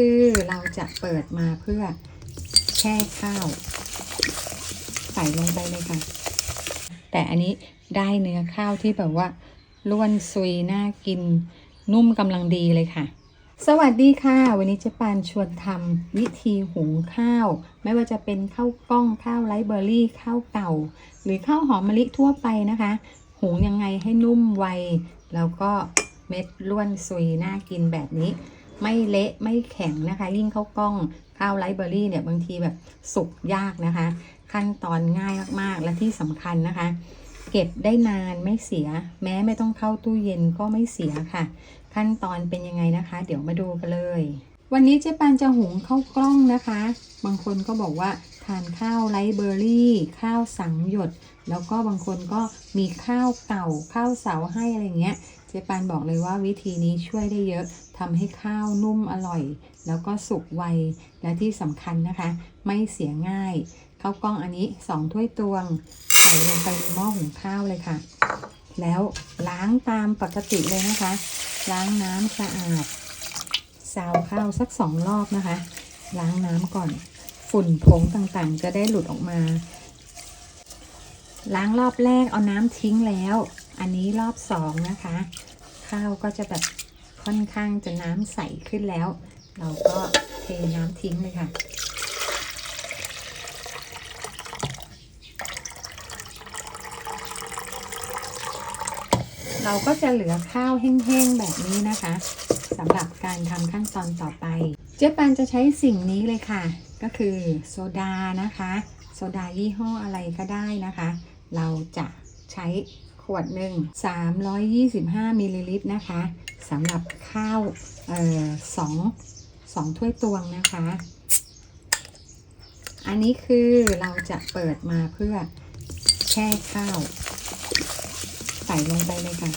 คือเราจะเปิดมาเพื่อแช่ข้าว ใส่ลงไปเลยค่ะ แต่อันนี้ได้เนื้อข้าวที่แบบว่าล้วนซุยน่ากินนุ่มกำลังดีเลยค่ะ สวัสดีค่ะ วันนี้เจ๊ปานชวนทำวิธีหุงข้าว ไม่ว่าจะเป็นข้าวกล้องข้าวไรเบอร์รี่ข้าวเก่า หรือข้าวหอมมะลิทั่วไปนะคะ หุงยังไงให้นุ่มไว แล้วก็เม็ดล้วนซุยน่ากินแบบนี้ ไม่เละไม่แข็งนะคะ ยิ่งข้าวกล้องข้าวไรเบอร์รี่เนี่ยบางทีแบบสุกยากนะคะ ขั้นตอนง่ายมากๆและที่สำคัญนะคะ เก็บได้นานไม่เสีย แม้ไม่ต้องเข้าตู้เย็นก็ไม่เสียค่ะ ขั้นตอนเป็นยังไงนะคะ เดี๋ยวมาดูกันเลย วันนี้เจ๊ปานจะหุงข้าวกล้องนะคะ บางคนก็บอกว่าทานข้าวไรเบอร์รี่ ข้าวสังหยด แล้วก็บางคนก็มีข้าวเก่าข้าวเสาให้อะไรเงี้ย เจ๊ปานบอกเลยว่าวิธีนี้ช่วยได้เยอะทำให้ข้าวนุ่มอร่อย แล้วก็สุกไว และที่สำคัญนะคะ ไม่เสียง่ายข้าวกล้องอันนี้2ถ้วยตวง ใส่ลงไปในหม้อหุงข้าวเลยค่ะ แล้วล้างตามปกติเลยนะคะ ล้างน้ำสะอาดซาวข้าวสักสองรอบนะคะ ล้างน้ำก่อน ฝุ่นผงต่างๆ จะได้หลุดออกมา ล้างรอบแรกเอาน้ำทิ้งแล้ว อันนี้รอบสองนะคะ ข้าวก็จะแบบค่อนข้างจะน้ำใสขึ้นแล้ว เราก็เทน้ำทิ้งเลยค่ะเราก็จะเหลือข้าวแห้งๆแบบนี้นะคะสำหรับการทำขั้นตอนต่อไป เจ๊ปันจะใช้สิ่งนี้เลยค่ะ ก็คือโซดานะคะ โซดายี่ห้ออะไรก็ได้นะคะ เราจะใช้ขวดหนึ่ง325มิลลิลิตรนะคะสำหรับข้าวเอ่อสองสองถ้วยตวงนะคะ อันนี้คือเราจะเปิดมาเพื่อแช่ข้าว ใส่ลงไปเลยค่ะ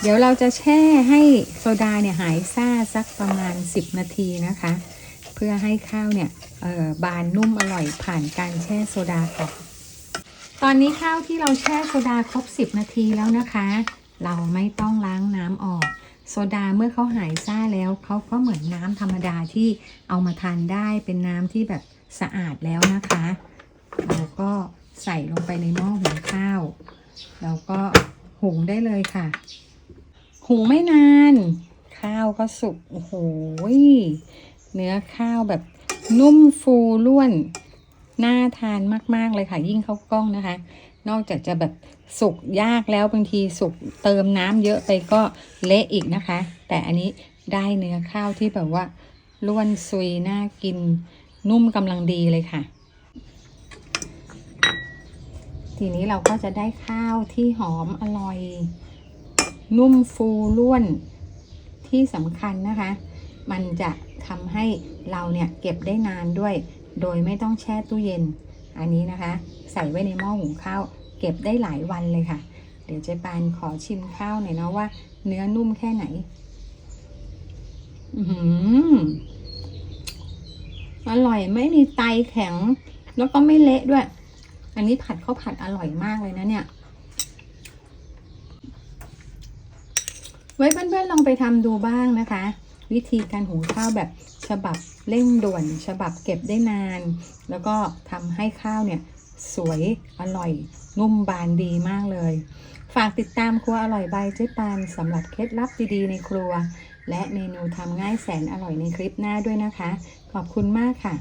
เดี๋ยวเราจะแช่ให้โซดาเนี่ยหายซ่าสักประมาณ 10 นาทีนะคะ พื่อให้ข้าวเนี่ยบานนุ่มอร่อยผ่านการแช่โซดาก่อนตอนนี้ข้าวที่เราแช่โซดาครบ 10 นาทีแล้วนะคะ เราไม่ต้องล้างน้ำออก โซดาเมื่อเขาหายซ่าแล้วเขาก็เหมือนน้ำธรรมดาที่เอามาทานได้เป็นน้ำที่แบบสะอาดแล้วนะคะ เราก็ใส่ลงไปในหม้อหุงข้าวแล้วก็หุงได้เลยค่ะ หุงไม่นาน ข้าวก็สุกโอ้โห เนื้อข้าวแบบนุ่มฟูล้วน น่าทานมาก ๆ เลยค่ะ ยิ่งข้าวกล้องนะคะ นอกจากจะแบบสุกยากแล้วบางทีสุกเติมน้ำเยอะไปก็เละอีกนะคะ แต่อันนี้ได้เนื้อข้าวที่แบบว่าล้วนซุยน่ากินนุ่มกำลังดีเลยค่ะ ทีนี้เราก็จะได้ข้าวที่หอมอร่อย นุ่มฟูล้วนที่สำคัญนะคะ มันจะทำให้เราเนี่ยเก็บได้นานด้วย โดยไม่ต้องแช่ตู้เย็น อันนี้นะคะ ใส่ไว้ในหม้อหุงข้าว เก็บได้หลายวันเลยค่ะ เดี๋ยวเจ๊ปานขอชิมข้าวหน่อยนะว่าเนื้อนุ่มแค่ไหน อือหืออร่อยไม่มีไตแข็ง แล้วก็ไม่เละด้วย อันนี้ผัดข้าวผัดอร่อยมากเลยนะเนี่ย ไว้เพื่อนๆลองไปทำดูบ้างนะคะ วิธีการหุงข้าวแบบฉบับเร่งด่วน ฉบับเก็บได้นาน แล้วก็ทำให้ข้าวเนี่ยสวยอร่อย นุ่มบานดีมากเลย ฝากติดตามครัวอร่อยใบเจ๊ปานสำหรับเคล็ดลับดีๆในครัว และเมนูทำง่ายแสนอร่อยในคลิปหน้าด้วยนะคะ ขอบคุณมากค่ะ